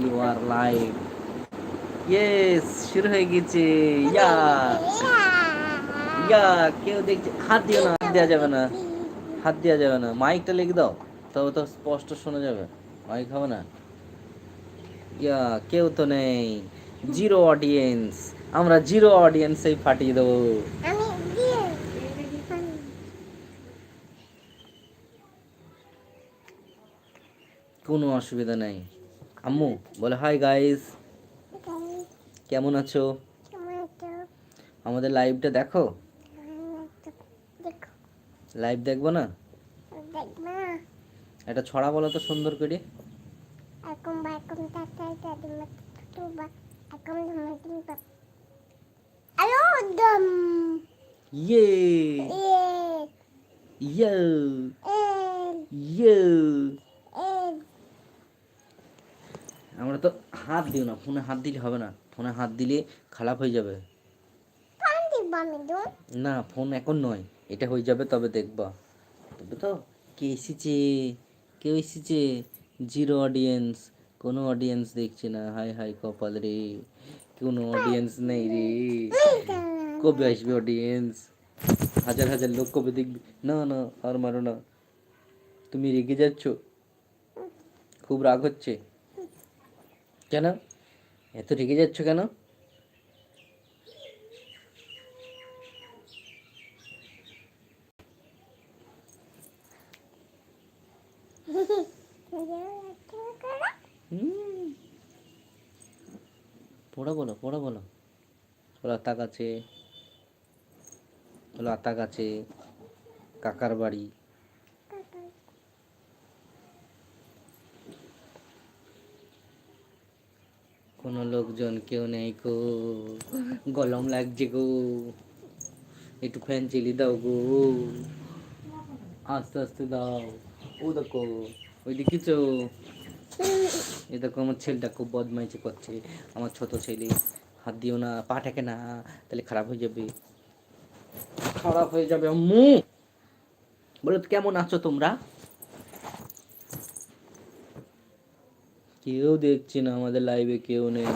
You R live yes শুরু হয়ে গেছে। ইয়া। ইয়া, কেউ দেখছে হাত দিও না, হাত দেওয়া যাবে না। হাত দেওয়া যাবে না। মাইকটা লিখে দাও। তবে তো স্পষ্ট শোনা যাবে। মাইক হবে না। ইয়া, কেউ তো নেই। Zero audience. আমরা জিরো অডিয়েন্সেই ফাটিয়ে দেবো। কোনো অসুবিধা নেই। আম্মু বলে হাই গাইস কেমন আছো? আমাদের লাইভটা দেখো দেখো। লাইভ দেখব না? একটা ছড়া বলো তো সুন্দর করে। বা এখন তাতাই তাদের মতো তো বা এখন ধমাদিন বা আলো দম ইয়ে এ ইয়ে এ ইয়ে এ আমরা তো হাত দিও না ফোনে হাত দিলে হবে না। ফোনে হাত দিলে খারাপ হয়ে যাবে। না ফোন এখন নয় এটা হয়ে যাবে তবে দেখবা। তবে তো কে এসেছে? কেউ এসেছে? জিরো অডিয়েন্স কোনো অডিয়েন্স দেখছি না। হাই হাই কপাল রে। কোনো অডিয়েন্স নেই রে। কবে আসবে অডিয়েন্স হাজার হাজার লোক কবে দেখবি? না না আর মারো না। তুমি রেগে যাচ্ছ? খুব রাগ হচ্ছে। কেন? এত রেগে যাচ্ছ কেন। পড়া বলো পড়া বলো। বলো আত্মা কাছে বলো আত্মা কাছে কাকার বাড়ি কোনো লোকজন কেউ নেই গো। গলম লাগছে গো। একটু ফ্যান চিলি দাও গো। আস্তে আস্তে দাও। ও দেখো, ওই দেখিছো? এই দেখো, আমার ছেলেটা খুব বদমাইশি করছে। আমার ছোট ছেলে, হাত দিও না, পা টেকে না, তাহলে খারাপ হয়ে যাবে। খারাপ হয়ে যাবে, আম্মু। বলো কেমন আছো তোমরা? কেউ দেখছে না আমাদের লাইভে কেউ নেই।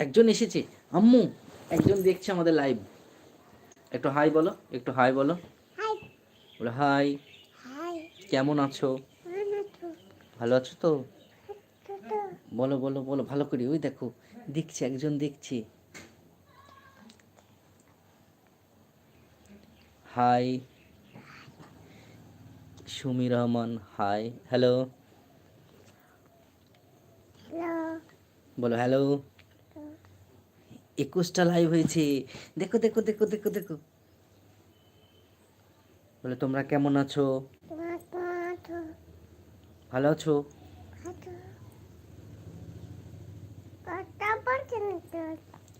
একজন এসেছে আম্মু একজন দেখছে আমাদের লাইভ একটু হাই বলো একটু হাই বলো। হাই বলো হাই কেমন আছো? ভালো আছো? তো? বলো বলো বলো ভালো করে ওই দেখো দেখছি একজন দেখছি। Hi Sumi Rahman hi hello বলো হ্যালো একুশটা লাইভ হয়েছে। দেখো দেখো দেখো দেখো দেখো। বলে, তোমরা কেমন আছো? ভালো আছো?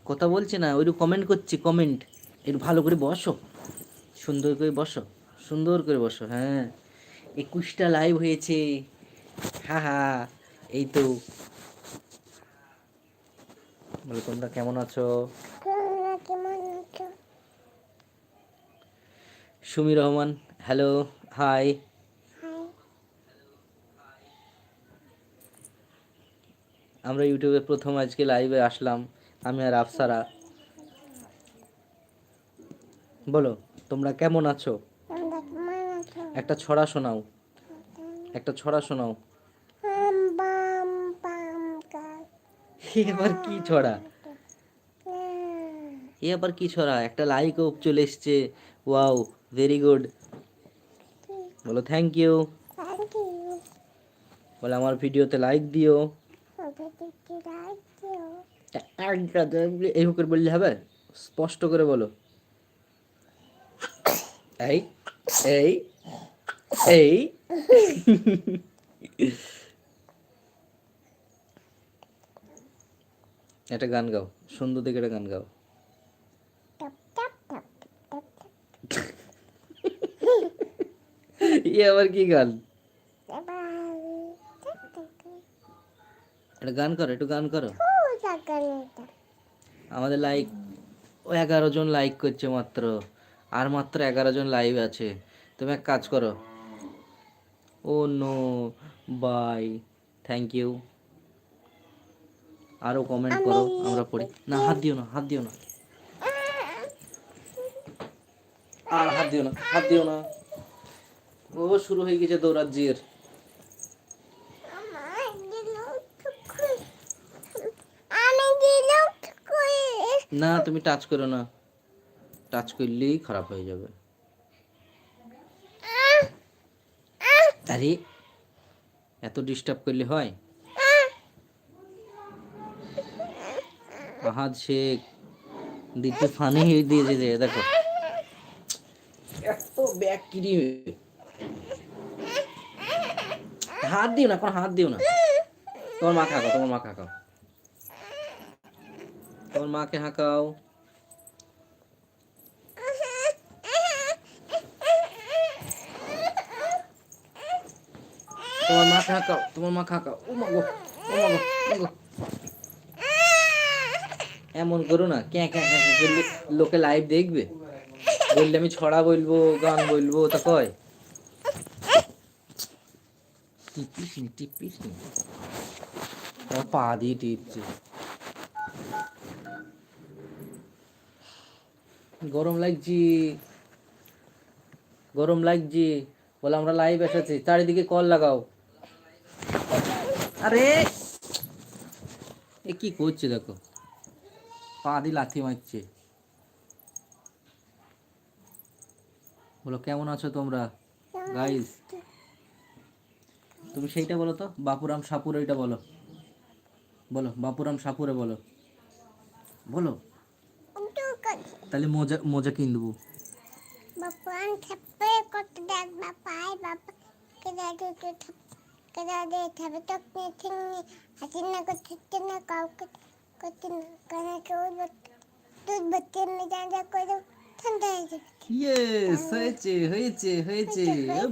কথা বলছে না, ওই কমেন্ট করছি কমেন্ট একটু ভালো করে বসো। সুন্দর করে বসো। সুন্দর করে বসো হ্যাঁ। একুশটা লাইভ হয়েছে। হ্যাঁ হ্যাঁ এই তো। বলে তোমরা কেমন আছো? Sumi Rahman hello hi. আমরা ইউটিউবে প্রথম আজকে লাইভে আসলাম আমি আর আফসারা। বলো তোমরা কেমন আছো? তোমরা কেমন আছো? একটা ছড়া শোনাও। একটা ছড়া শোনাও হাম বাম পাম কাল এবার কি ছড়া? এ আবার কি ছড়া? একটা লাইকও চলে এসছে। ওয়াও ভেরি গুড বলো থ্যাংক ইউ বলে, আমার ভিডিওতে লাইক দিও। এই করে বললে হবে? স্পষ্ট করে বলো। এই এই এই। একটা গান গাও সুন্দর দেখে একটা গান গাও। এ আবার কি গান? একটা গান করো একটু গান করো। আমাদের লাইক ও এগারো জন লাইক করছে মাত্র আর মাত্র এগারো জন লাইভ আছে। তুমি এক কাজ করো। ও নো বাই থ্যাংক ইউ। আরও কমেন্ট করো আমরা পড়ি। না হাত দিও না হাত দিও না। আর হাত দিও না হাত দিও না। ও শুরু হয়ে গেছে টুকুই না তুমি টাচ করো না। টাচ করলেই খারাপ হয়ে যাবে। আরে এত ডিস্টার্ব করলে হয়? আহাদ শেখ দিতে ফানি হয়ে দিয়েছে যে, দেখো। এত ব্যাগ কিরি হাত দিও না, কোনো হাত দিও না। তোমার মা হাঁকাও, তোমার মাকে হাঁকাও। তোমার মাকে হাঁকাও। তোমার মাকে হাঁকাও, তোমার মাকে হাঁকাও। ও মা গো, ও মা গো, ও গো। এমন করো না, ক্যাঁ ক্যাঁ ক্যাঁ করলে লোকে লাইভ দেখবে। বললে আমি ছড়া বলব, গান বলব, তা কয়? টিপিস নি টিপিস নি পা দিয়ে টিপছে। গরম লাগছি। গরম লাগছে। বলে আমরা লাইভ এসেছি। চারিদিকে কল লাগাও। আরে! এ কি করছে দেখো? পা দিয়ে লাথি মারছে বলো কেমন আছো তোমরা গাইস তুমি সেইটা বলো তো বাপুরাম সাপুর এইটা বলো বলো বাপুরাম সাপুরে বলো বলো তাহলে মোজা মোজা কিন দেবো বাপান থাপ্পে কত দেখ বাপাই বাবা কেদা দে কেদা দে থাবে তো পেছিং হাসিন না করতে না কাউকে হয়ে ইয়েস হয়েছে হয়েছে হয়েছে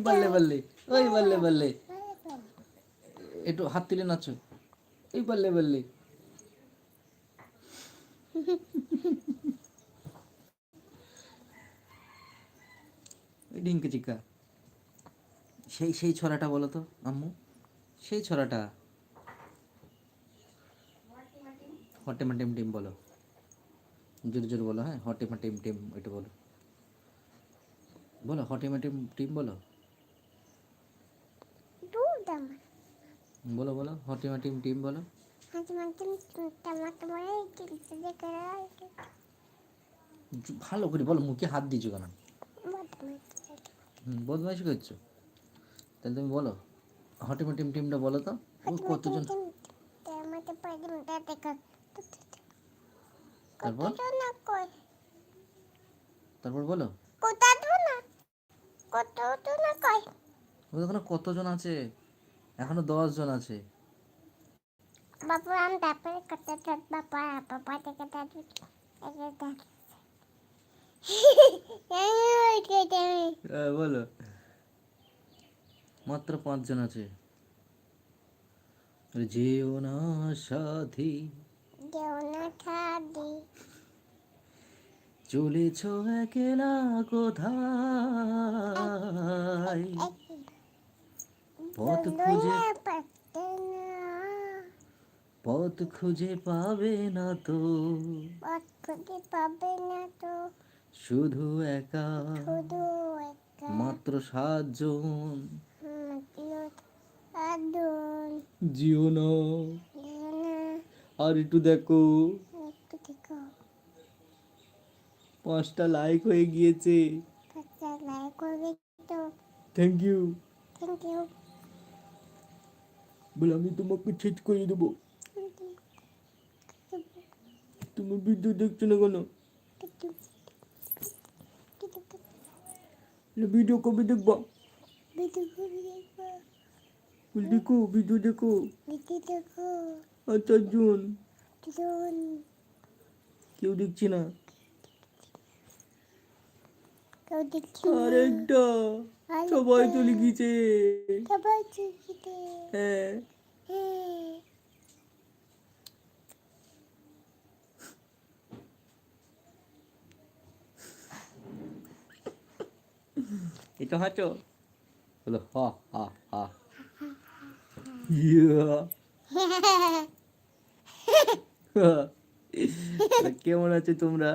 বললে বললে ওই বললে বললে একটু হাত তুলে নাচো। এই বললে বললে ডিঙ্কি চিকা সেই সেই ছড়াটা বলো তো আম্মু। সেই ছড়াটা। হটেমা টিম টিম বলো। জোরে জোরে বলো হ্যাঁ? হটেমা টিম টিম ওইটা বলো। বলো হটেমা টিম টিম বলো। বলো বলো হটেমা টিম টিম বলো। ভালো করে বলো মুখে হাত দিয়েছ কেন? বদমাইশি করছ? তাহলে তুমি বলো হটেমা টিম টিমটা বলো তো। কতজন? তারপর? তারপর বলো। ওখানে কতজন আছে? এখনও দশ জন আছে আম তারপরে থাক থেকে দাদু। হ্যাঁ, বলো। মাত্র পাঁচজন আছে। আরে যেও না সাথী। চলেছ একলা কোথায়? পথ খুঁজে পথ খুঁজে পাবে না তো। পথ খুঁজে পাবে না তো। শুধু একা। শুধু একটা মাত্র সাতজন। মাত্র আদন জিও না আর একটু দেখো একটু দেখো পাঁচটা লাইক হয়ে গিয়েছে বাচ্চা লাইক করবে তো থ্যাংক ইউ থ্যাংক ইউ বলে আমি তোমাকে ছেদ করে দেবো তুমি ভিডিও দেখছ না কেন ভিডিও কবে দেখবা বলে, দেখো ভিডিও দেখো আর চারজন কেউ দেখছে না? আর একটা সবাই চলে গিয়েছে সবাই চুকিতে হ্যাঁ। হ্যাঁ। এটা হাঁটো বলো হ হা হা। ইয়া। কেমন আছো তোমরা?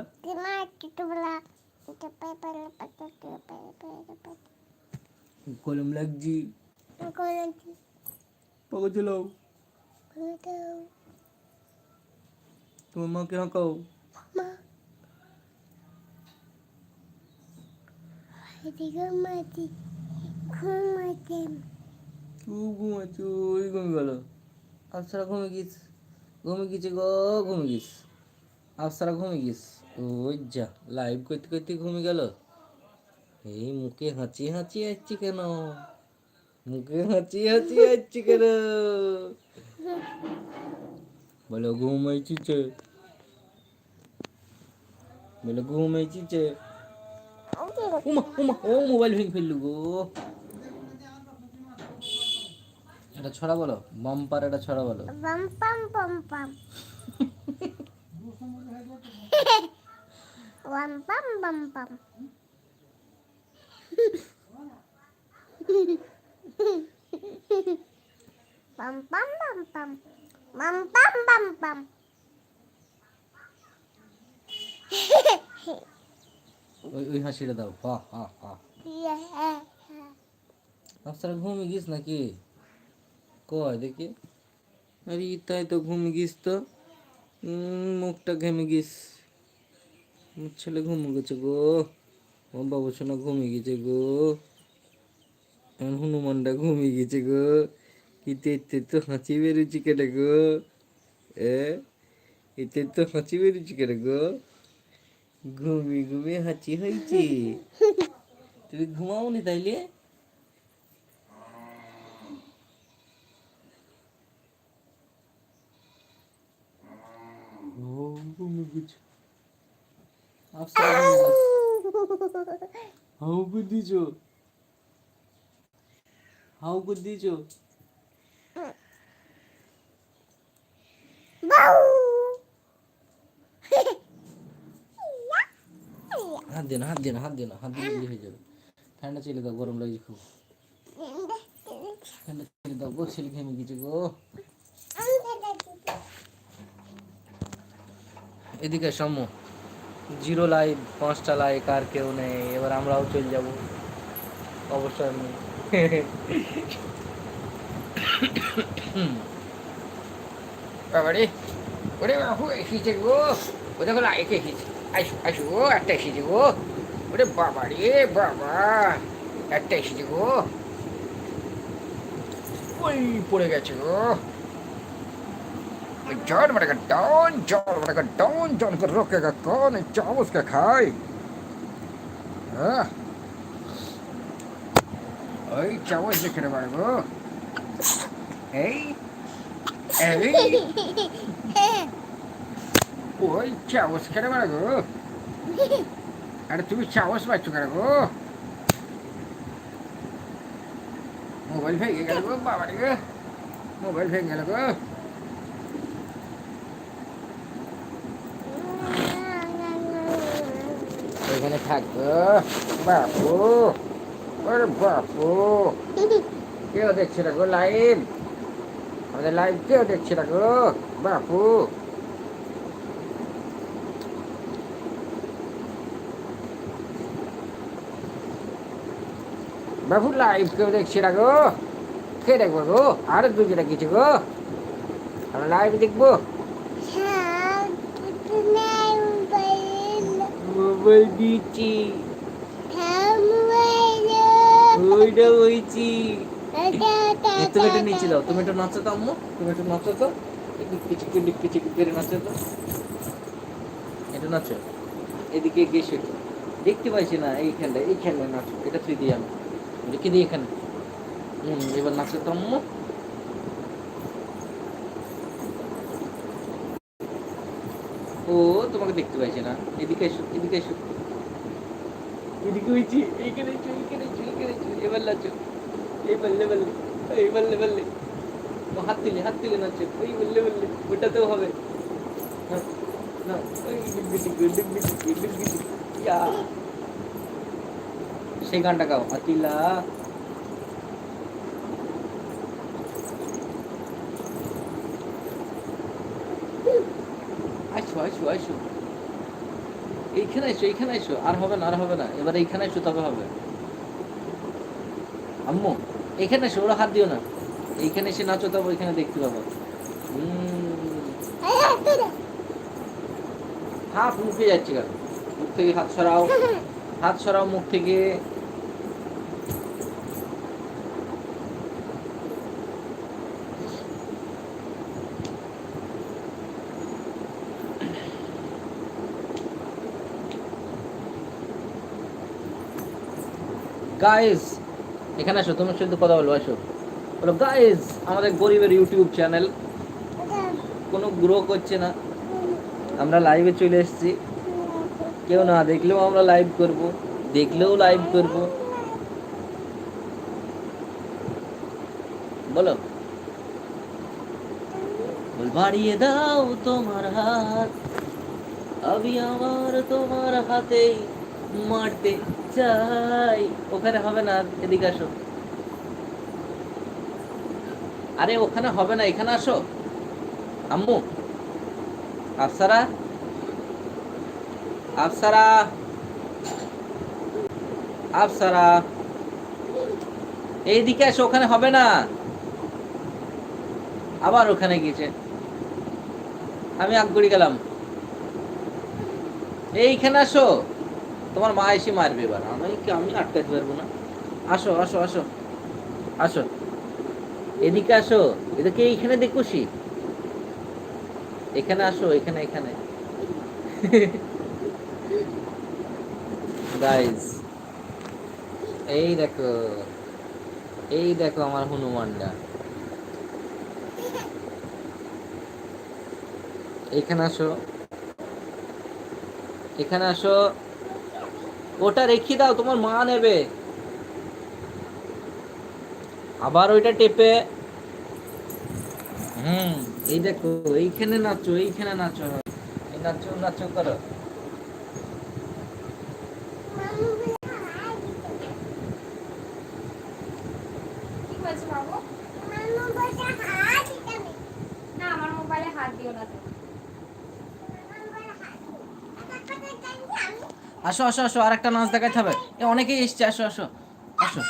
কলম লাগছি। পাকা কোনো তোমার মাকে হাঁকাও। মাটি ঘুমাতে খুব ওই ঘুমে গেল। আফসারা ঘুমে গিস ঘুমে গেছে গো ঘুমে গিস আফসারা ঘুমে গিস ওই যা লাইভ করতে করতে ঘুমে গেল। এই মুখে হাঁচি হাঁচি আসছে কেন? মুখে হাঁচি হাঁচি আসছে কেন? বলো ঘুমাইছিছে বলো ঘুমাইছিছে উমা উমা ও মোবাইল ভেঙে ফেললু গো। এটা ছড়া বলো? বাম্পার এটা ছড়া বলো। বাম পাম পাম পাম ওয়াম পাম বাম পাম পাম পাম বাম পাম বাম পাম বাম পাম ওই ওই হাসিটা দাও। হা হা হা। আপনারা ঘুমিয়ে গিস নাকি? কয়? দেখি। আরে তাই তো ঘুমিয়ে গিস তো। মুখটা ঘেমে গিস ছেলে ঘুমিয়ে গেছে গো। ও বাবু সোনা ঘুমিয়ে গেছে গো। হনুমানটা ঘুমিয়ে গেছে গো। ইতে ইতে তো হাঁচি বেরোচ্ছে কেটে গো? এ এতে তো হাঁচি বেরোচ্ছে কেটে গো? ঘুমিয়ে ঘুমিয়ে হাঁচি হয়েছে তুমি ঘুমাওনি তাইলে? আফসার হাউ করে দিছো হাউ করে দিছো হাত দিয়ে না হাত দিয়ে না হাত দিয়ে না হাত দিলে হয়ে যাবে ঠান্ডা চলে দাও গরম লাগছে খুব ঠান্ডা চলে দাও গো ছেলে ঘেমে গেছে গো এদিকে সম্য জিরো লাইভ পাঁচটা লাইক আর কেউ নেই, এবার আমরাও চলে যাব। অবশ্যই আমি। গো। দেখো গো একটা বাবা রে বাবা, একটা ওই পড়ে গেছে গো। John बड़ेगा don John बड़ेगा don John को रोकेगा कौन है चाव उसका खाए हाँ ওই চামচ দেখে রে বাড়বো এই এই ওই চামচ কেন মারা গো আরে তুমি চামচ পাচ্ছ কেন গো মোবাইল ভেঙে গেল গো বাবা রে গো মোবাইল ভেঙে গেল গো ওইখানে বাপু, ওরে বাপু। কেউ দেখছে না গো লাইভ আমাদের লাইভ কেউ দেখছে না গো, বাপু। বাবু লাইভ কেউ দেখছে না গো? কে দেখব গো? আর দুজনে কিছু গো। আমরা লাইভ দেখব। মোবাইল দিচ্ছি ওইটা হয়েছি তুমি এটা নিচে দাও তুমি একটু নাচো তো আম্মু? তুমি একটু নাচো তো একটু কিছু ডিক্কি চিকি করে নাচো তো একটু নাচো। এদিকে গেছো একটু দেখতে পাইছি না এইখানটা। এইখানটা নাচো। এটা তুই দিয়ে আমি দেখি দিই এখানে? হুম, এবার নাচো তো আম্মু। ও তোমাকে দেখতে পাইছে না। এদিকে এসো এদিকে এসো। এদিকে হয়েছি এইখানে এসো এইখানে এসো এইখানে এসো এবার নাচো। এই বললে বললে এই বললে বললে ও হাত তুলে হাত তুলে নাচো। ওই বললে বললে ওটাতেও হবে। না, না, ওই। সেই গানটা গাও আতিলা। আইসো আইসো এইখানে আইসো এইখানে আইসো আর হবে না আর হবে না। এবার এইখানে আইসো তবে হবে। আম্মু এইখানে এসো ওরা হাত দিও না। এইখানে এসে নাচো তবে ওইখানে দেখতে পাবো। হাত মুখে যাচ্ছে কেন? মুখ থেকে হাত সরাও। হাত সরাও মুখ থেকে। গাইস এখানে আসো তুমি শুধু কথা বলব, আসো। বলো গাইস আমাদের গরিবের ইউটিউব চ্যানেল কোনো গ্রো করছে না। আমরা লাইভে চলে এসেছি। কেউ না দেখলেও আমরা লাইভ করব, দেখলেও লাইভ করব। বলো বাড়িয়ে দাও তোমার হাত, আমি আমার তোমার হাতে মারতে চাই ওখানে হবে না, এদিকে আসো। আরে, ওখানে হবে না, এখানে আসো। আম্মু, আফসারা? আফসারা? আফসারা? এইদিকে আসো ওখানে হবে না। আবার ওখানে গিয়েছে। আমি আগুড়ি গেলাম। এইখানে আসো। তোমার মা এসে মারবে এবার। আমি কি, আমি আটকাতে পারব না? আসো আসো আসো আসো। এদিকে আসো। এদিকে এইখানে দেখুসি এখানে আসো, এখানে এখানে। গাইস এই দেখো এই দেখো আমার হনুমানটা। এখানে আসো। এখানে আসো। ওটা রেখে দাও, তোমার মা নেবে। আবার ওইটা টেপে। হুম, এই দেখো, এইখানে নাচো এইখানে নাচো। এই নাচো নাচো, করো কি হয়েছে বাবু না আমার মোবাইলে হাত দিও না তুমি। আসো আসো আসো আরেকটা নাচ দেখাতে হবে। এ অনেকেই এসছে আসো আসো আসো।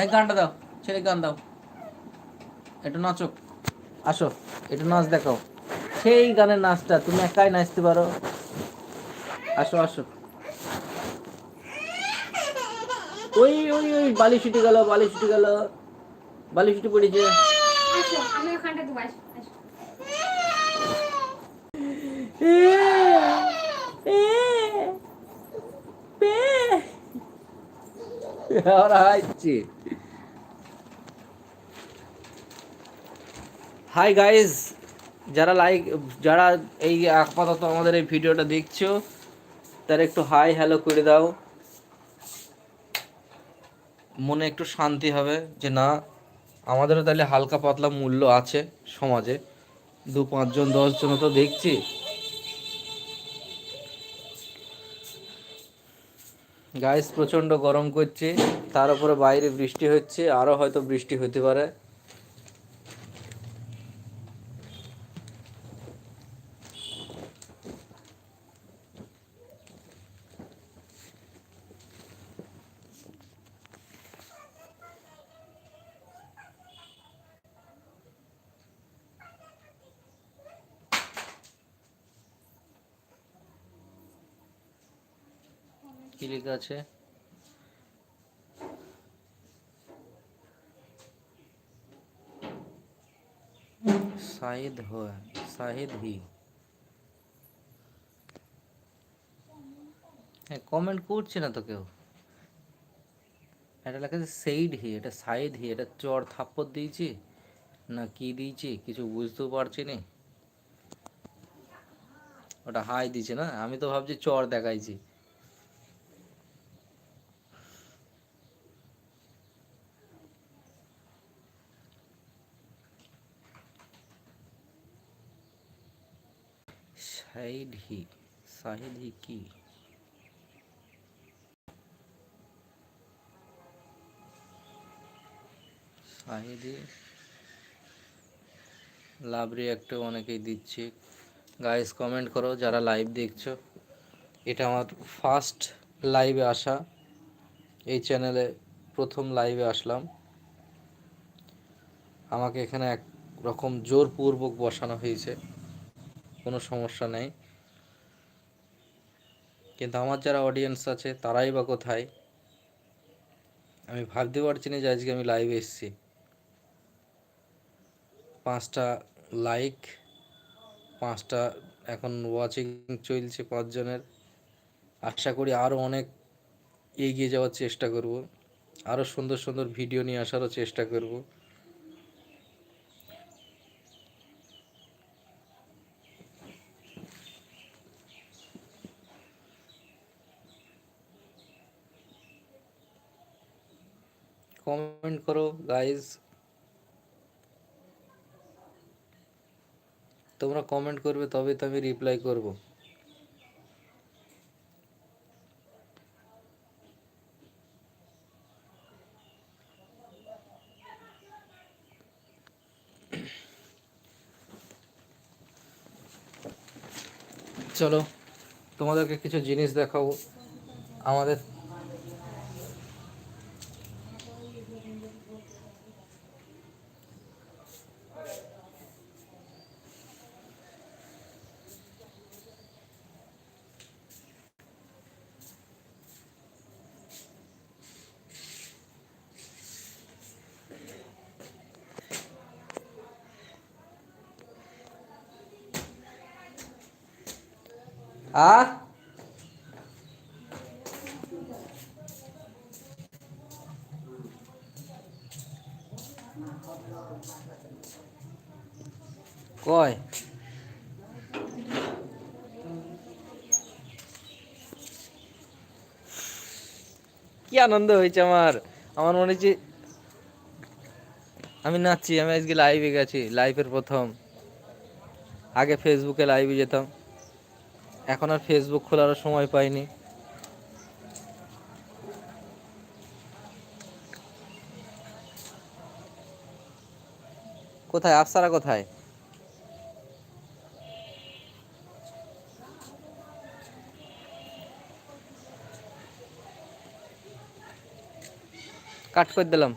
এই গানটা দাও ছেলে গান দাও। একটু নাচো আসো একটু নাচ দেখাও। সেই গানের নাচটা তুমি একাই নাচতে পারো। আসো আসো। ওই ওই ওই বালি ছুটি গেল বালি ছুটি গেল। বালি ছুটি পড়েছে। আসো আমি ওখানটা আসো আসো আমরা হাই গাইস যারা লাইক যারা এই আপাতত আমাদের এই ভিডিওটা দেখছ, তারা একটু হাই হ্যালো করে দাও। মনে একটু শান্তি হবে যে না, আমাদেরও তাহলে হালকা পাতলা মূল্য আছে সমাজে। দু পাঁচজন দশজন তো দেখছি। গাইস প্রচণ্ড গরম করছে। তার উপরে বাইরে বৃষ্টি হচ্ছে আরও হয়তো বৃষ্টি হতে পারে। কি লেখা আছে? হ্যাঁ কমেন্ট করছে না তো কেউ। এটা লেখা আছে সেইড হি, এটা সাইড হি, এটা চর থাপ্পড় দিয়েছি না কি দিয়েছি কিছু বুঝতেও পারছি না। ওটা হাই দিছে না? আমি তো ভাবছি চর দেখাইছি। সাইড হি সাহিদ হি কি? সাহিদি লাভ রিয়াক্টও অনেকেই দিচ্ছে। গাইস কমেন্ট করো যারা লাইভ দেখছ। এটা আমার ফার্স্ট লাইভে আসা। এই চ্যানেলে প্রথম লাইভে আসলাম। আমাকে এখানে এক রকম জোরপূর্বক বসানো হয়েছে। কোনো সমস্যা নেই। কিন্তু আমার যারা অডিয়েন্স আছে, তারাই বা কোথায়? আমি ভাবতে পারছি না যে আজকে আমি লাইভে এসেছি। পাঁচটা লাইক পাঁচটা এখন ওয়াচিং চলছে পাঁচজনের। আশা করি আরও অনেক এগিয়ে যাওয়ার চেষ্টা করব। আরও সুন্দর সুন্দর ভিডিও নিয়ে আসারও চেষ্টা করব। কমেন্ট করো গাইজ তোমরা কমেন্ট করবে তবে তো আমি রিপ্লাই করব। চলো, তোমাদেরকে কিছু জিনিস দেখাবো। আমাদের আ কয়? কি আনন্দ হয়েছে আমার? আমার মনে হচ্ছে আমি নাচছি, আমি আজকে লাইভে গেছি লাইভের প্রথম। আগে ফেসবুকে লাইভে যেতাম। এখন আর ফেসবুক খোলারও সময় পাইনি। কোথায়? আফসারা কোথায়? কাট করে দিলাম।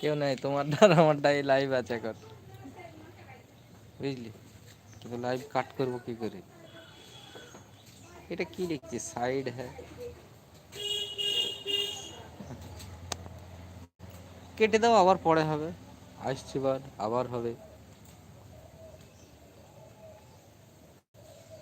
কেউ নাই, তোমার আর আমারটাই লাইভ আছে এখন। বুঝলি? কিন্তু লাইভ কাট করব কি করে? এটা কি লিখছি সাইড হ্যাঁ। কেটে দাও আবার পরে হবে। আসছি বার, আবার হবে।